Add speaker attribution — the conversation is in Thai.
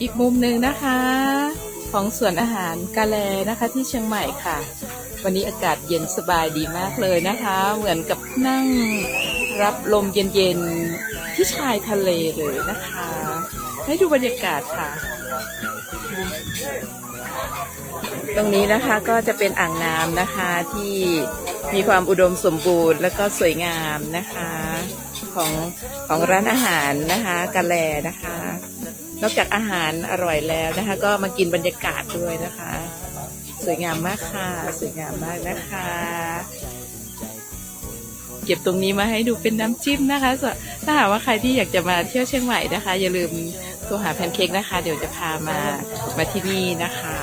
Speaker 1: อีกมุมหนึ่งนะคะ ของสวนอาหารกาแลนะคะที่เชียงใหม่ค่ะ วันนี้อากาศเย็นสบายดีมากเลยนะคะ เหมือนกับนั่งรับลมเย็นๆที่ชายทะเลเลยนะคะ ให้ดูบรรยากาศค่ะ ตรงนี้นะคะก็จะเป็นอ่างน้ำนะคะที่มีความอุดมสมบูรณ์แล้วก็สวยงามนะคะ ของของร้านอาหารนะคะกาแลนะคะ นอกจากอาหารอร่อยแล้วนะคะ ก็มากินบรรยากาศด้วยนะคะ สวยงามมากค่ะ สวยงามมากนะคะ เก็บตรงนี้มาให้ดูเป็นน้ำจิ้มนะคะถ้าหากว่าใครที่อยากจะมาเที่ยวเชียงใหม่นะคะ อย่าลืมโทรหาแพนเค้กนะคะ เดี๋ยวจะพามามาที่นี่นะคะ